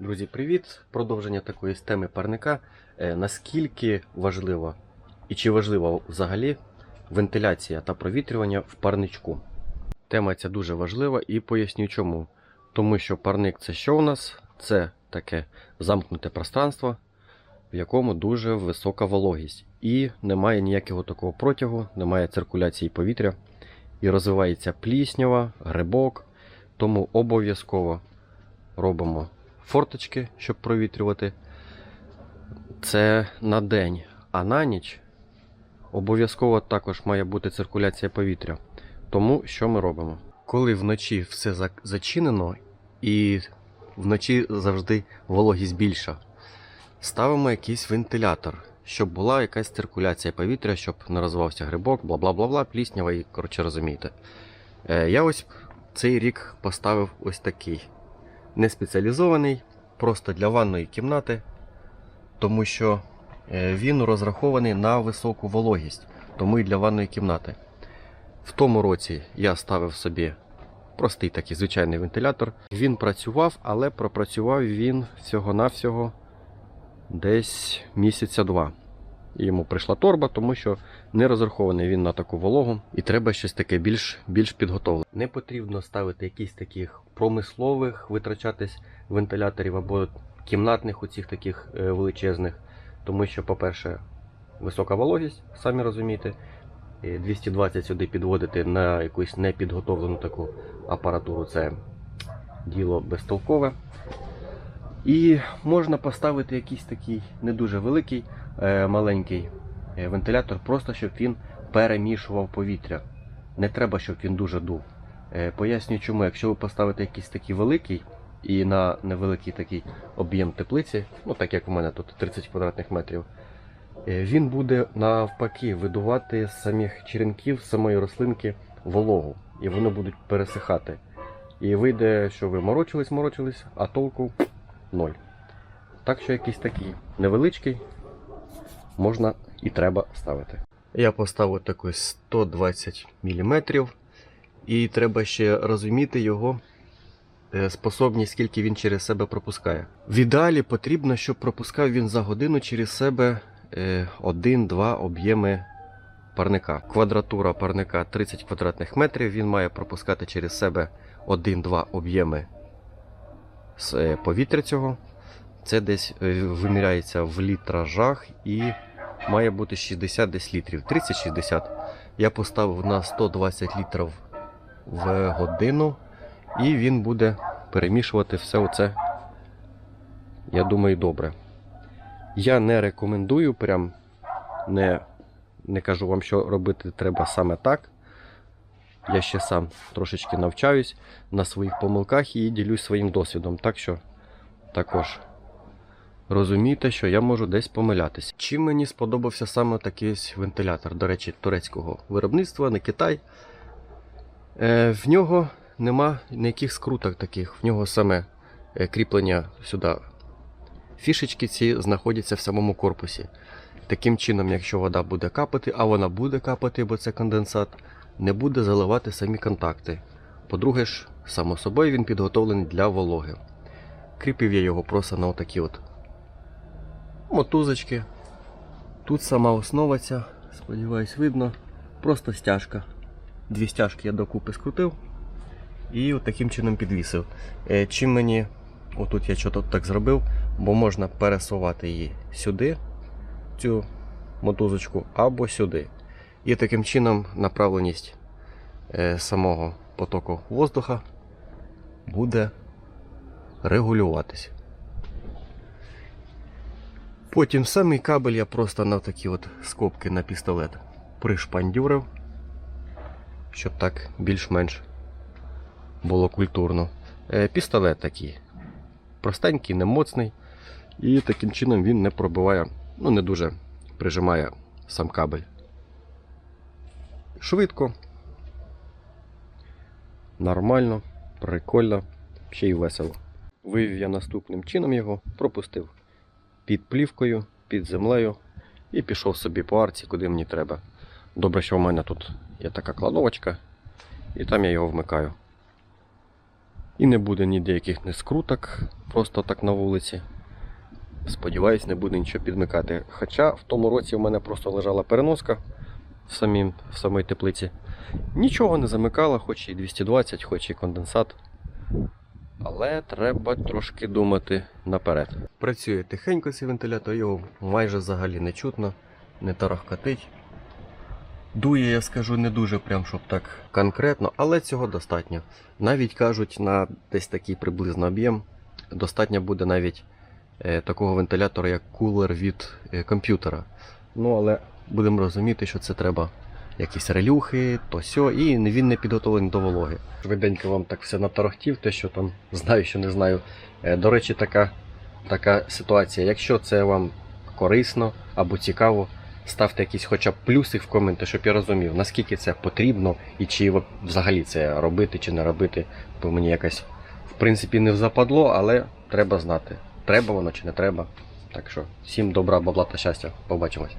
Друзі, привіт! Продовження такої теми парника. Е, Наскільки важливо і чи важлива взагалі вентиляція та провітрювання в парничку? Тема ця дуже важлива і поясню чому. Тому що парник це що у нас? Це таке замкнуте пространство, в якому дуже висока вологість. І немає ніякого такого протягу, немає циркуляції повітря. І розвивається пліснява, грибок. Тому обов'язково робимо форточки, щоб провітрювати. Це на день, а на ніч обов'язково також має бути циркуляція повітря. Тому що ми робимо? Коли вночі все зачинено і вночі завжди вологість більша, ставимо якийсь вентилятор, щоб була якась циркуляція повітря, щоб не розвивався грибок, бла бла бла пліснява і коротше розумієте. Е, я ось цей рік поставив ось такий не спеціалізований, просто для ванної кімнати, тому що е, він розрахований на високу вологість, тому і для ванної кімнати. В тому році я ставив собі простий такий звичайний вентилятор. Він працював, але пропрацював він всього-навсього десь місяця два. І Йому прийшла торба, тому що не розрахований він на таку вологу, і треба щось таке більш, більш підготовлене. Не потрібно ставити якісь таких промислових, витрачатись вентиляторів або кімнатних оцих таких е, величезних, тому що, по-перше, висока вологість, самі розумієте. 220 сюди підводити на якусь непідготовлену таку апаратуру це діло безтолкове. І можна поставити якийсь такий не дуже великий, маленький е, вентилятор, просто щоб він перемішував повітря. Не треба, щоб він дуже дув. Е, Пояснюю чому, якщо ви поставите якийсь такий великий і на невеликий такий об'єм теплиці, ну так як у мене тут 30 квадратних метрів, е, він буде навпаки видувати з самих черенків, з самої рослинки вологу, і вони будуть пересихати. І вийде, що ви морочились, морочились, а толку ноль. Так що якийсь такий невеличкий можна і треба ставити. Я поставив такий 120 мм, і треба ще розуміти його е, способність, скільки він через себе пропускає. В ідеалі потрібно, щоб пропускав він за годину через себе е, 1-2 об'єми парника. Квадратура парника 30 квадратних метрів. Він має пропускати через себе 1-2 об'єми з е, повітря цього. Це десь е, виміряється в літражах і має бути 60 десь літрів. 30-60. Я поставив на 120 літрів в годину, і він буде перемішувати все оце. Я думаю, добре. Я не рекомендую, прям не, не кажу вам, що робити треба саме так. Я ще сам трошечки навчаюсь на своїх помилках і ділюсь своїм досвідом. Так що також розумійте, що я можу десь помилятися. Чим мені сподобався саме такий вентилятор, до речі, турецького виробництва, не Китай. Е, в нього нема ніяких скруток таких. В нього саме е, кріплення сюди. Фішечки ці знаходяться в самому корпусі. Таким чином, якщо вода буде капати, а вона буде капати, бо це конденсат, не буде заливати самі контакти. По-друге ж, само собою він підготовлений для вологи. Кріпив я його просто на отакі от мотузочки. Тут сама основа сподіваюсь, видно. Просто стяжка. Дві стяжки я докупи скрутив і от таким чином підвісив. Е, Чим мені, отут я що так зробив, бо можна пересувати її сюди, цю мотузочку, або сюди. І таким чином направленість е, самого потоку воздуха буде регулюватися. Потім самий кабель я просто на такі от скобки на пістолет пришпандюрив, щоб так більш-менш було культурно. Е, Пістолет такий простенький, немоцний, і таким чином він не пробиває, ну не дуже прижимає сам кабель. Швидко, нормально, прикольно, ще й весело. Вивів я наступним чином його, пропустив під плівкою, під землею і пішов собі по арці, куди мені треба. Добре, що в мене тут є така кладовочка, і там я його вмикаю. І не буде ніде яких не скруток, просто так на вулиці. Сподіваюсь, не буде нічого підмикати. Хоча в тому році в мене просто лежала переноска в, самій, в самій теплиці. Нічого не замикало, хоч і 220, хоч і конденсат. Але треба трошки думати наперед. Працює тихенько цей вентилятор, його майже взагалі не чутно, не тарахкатить. Дує, я скажу, не дуже прям, щоб так конкретно, але цього достатньо. Навіть кажуть, на десь такий приблизно об'єм достатньо буде навіть е, такого вентилятора, як кулер від е, комп'ютера. Ну, але будемо розуміти, що це треба якісь релюхи, то сьо, і він не підготовлений до вологи. Швиденько вам так все наторохтів, те, що там знаю, що не знаю. Е, До речі, така, така ситуація. Якщо це вам корисно або цікаво, ставте якісь хоча б плюси в коменти, щоб я розумів, наскільки це потрібно і чи взагалі це робити чи не робити. Бо мені якось в принципі не западло, але треба знати, треба воно чи не треба. Так що всім добра, бабла та щастя. Побачимось.